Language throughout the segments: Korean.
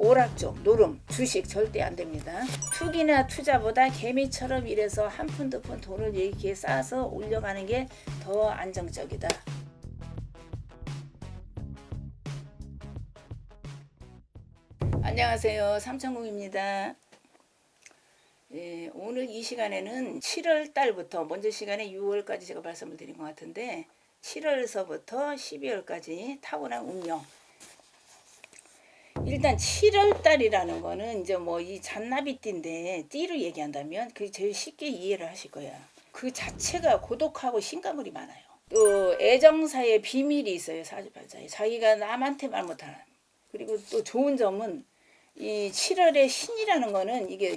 오락족, 노름, 주식 절대 안 됩니다. 투기나 투자보다 개미처럼 일해서 한 푼 두 푼 돈을 이렇게 쌓아서 올려가는 게 더 안정적이다. 안녕하세요. 삼천국입니다. 예, 오늘 이 시간에는 7월 달부터 먼저 시간에 6월까지 제가 말씀을 드린 것 같은데 7월서부터 12월까지 타고난 운명 일단 7월 달이라는 거는 이제 뭐 이 잔나비띠인데 띠로 얘기한다면 그게 제일 쉽게 이해를 하실 거야. 그 자체가 고독하고 신가물이 많아요. 또 애정사의 비밀이 있어요 사주팔자에 자기가 남한테 말 못하는 그리고 또 좋은 점은 이 7월의 신이라는 거는 이게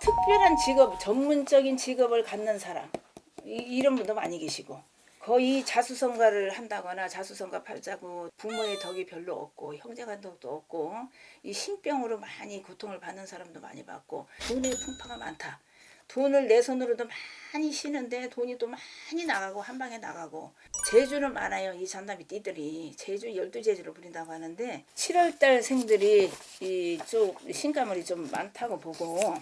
특별한 직업 전문적인 직업을 갖는 사람 이, 이런 분도 많이 계시고 거의 자수성가를 한다거나 자수성가 팔자고 부모의 덕이 별로 없고 형제간 덕도 없고 이 신병으로 많이 고통을 받는 사람도 많이 받고 돈의 풍파가 많다. 돈을 내 손으로도 많이 쉬는데 돈이 또 많이 나가고 한 방에 나가고 제주는 많아요. 이 잔나비 띠들이 제주 열두 제주를 부린다고 하는데 7월달 생들이 이쪽 신가물이 좀 많다고 보고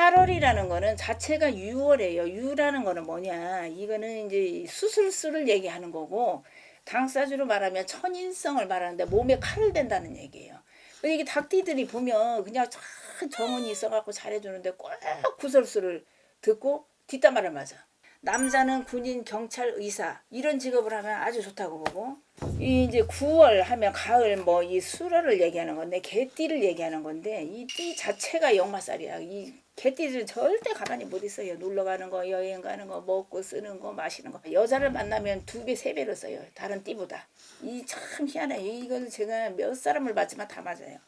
8월이라는 거는 자체가 6월이에요. 유라는 거는 뭐냐? 이거는 이제 수술수를 얘기하는 거고 당사주로 말하면 천인성을 말하는데 몸에 칼을 댄다는 얘기예요. 이게 닭띠들이 보면 그냥 참 정은이 있어갖고 잘해주는데 꼭 구설수를 듣고 뒷담화를 맞아. 남자는 군인, 경찰, 의사 이런 직업을 하면 아주 좋다고 보고 이 이제 9월 하면 가을 뭐 이 수로를 얘기하는 건데 개띠를 얘기하는 건데 이 띠 자체가 역마살이야. 이 개띠들은 절대 가만히 못 있어요. 놀러 가는 거, 여행 가는 거, 먹고 쓰는 거, 마시는 거. 여자를 만나면 두 배, 세 배로 써요. 다른 띠보다. 이 참 희한해. 이걸 제가 몇 사람을 봤지만 다 맞아요.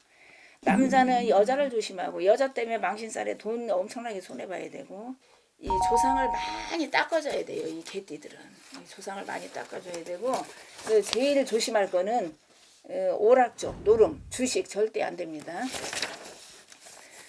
남자는 여자를 조심하고 여자 때문에 망신살에 돈 엄청나게 손해 봐야 되고 이 조상을 많이 닦아줘야 돼요. 이 개띠들은 이 조상을 많이 닦아줘야 되고 그 제일 조심할 거는 어, 오락족, 노름, 주식 절대 안 됩니다.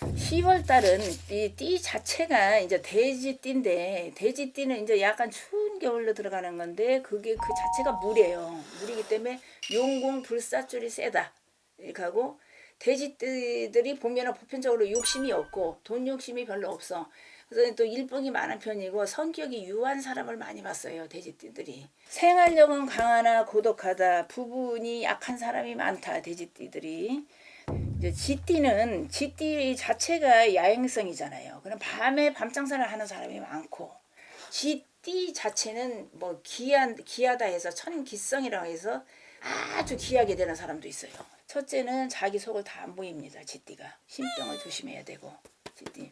10월 달은 이 띠 자체가 이제 돼지띠인데 돼지띠는 이제 약간 추운 겨울로 들어가는 건데 그게 그 자체가 물이에요. 물이기 때문에 용궁 불사줄이 세다. 이렇게 하고 돼지띠들이 보면은 보편적으로 욕심이 없고 돈 욕심이 별로 없어. 그래서 또 일복이 많은 편이고 성격이 유한 사람을 많이 봤어요 돼지띠들이. 생활력은 강하나 고독하다. 부분이 약한 사람이 많다 돼지띠들이. 이제 쥐띠는 쥐띠 자체가 야행성이잖아요. 그럼 밤에 밤장사를 하는 사람이 많고 쥐띠 자체는 뭐 귀한 귀하다 해서 천기성이라고 해서 아주 귀하게 되는 사람도 있어요. 첫째는 자기 속을 다 안 보입니다 쥐띠가. 신병을 조심해야 되고 쥐띠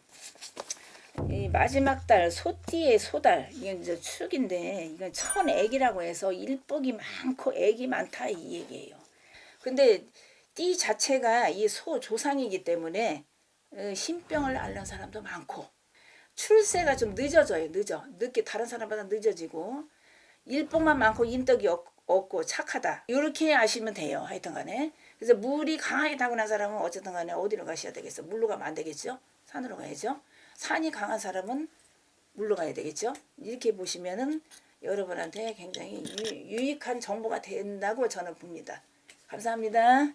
이 마지막 달 소띠의 소달 이건 이제 축인데 이건 천액이라고 해서 일복이 많고 액이 많다 이 얘기예요. 근데 띠 자체가 이 소 조상이기 때문에 어, 신병을 앓는 사람도 많고 출세가 좀 늦어져요. 늦어 늦게 다른 사람보다 늦어지고 일복만 많고 인덕이 없, 없고 착하다 이렇게 아시면 돼요. 하여튼 간에 그래서 물이 강하게 타고난 사람은 어쨌든 간에 어디로 가셔야 되겠어? 물로 가면 안 되겠죠? 산으로 가야죠. 산이 강한 사람은 물로 가야 되겠죠. 이렇게 보시면은 여러분한테 굉장히 유, 유익한 정보가 된다고 저는 봅니다. 감사합니다.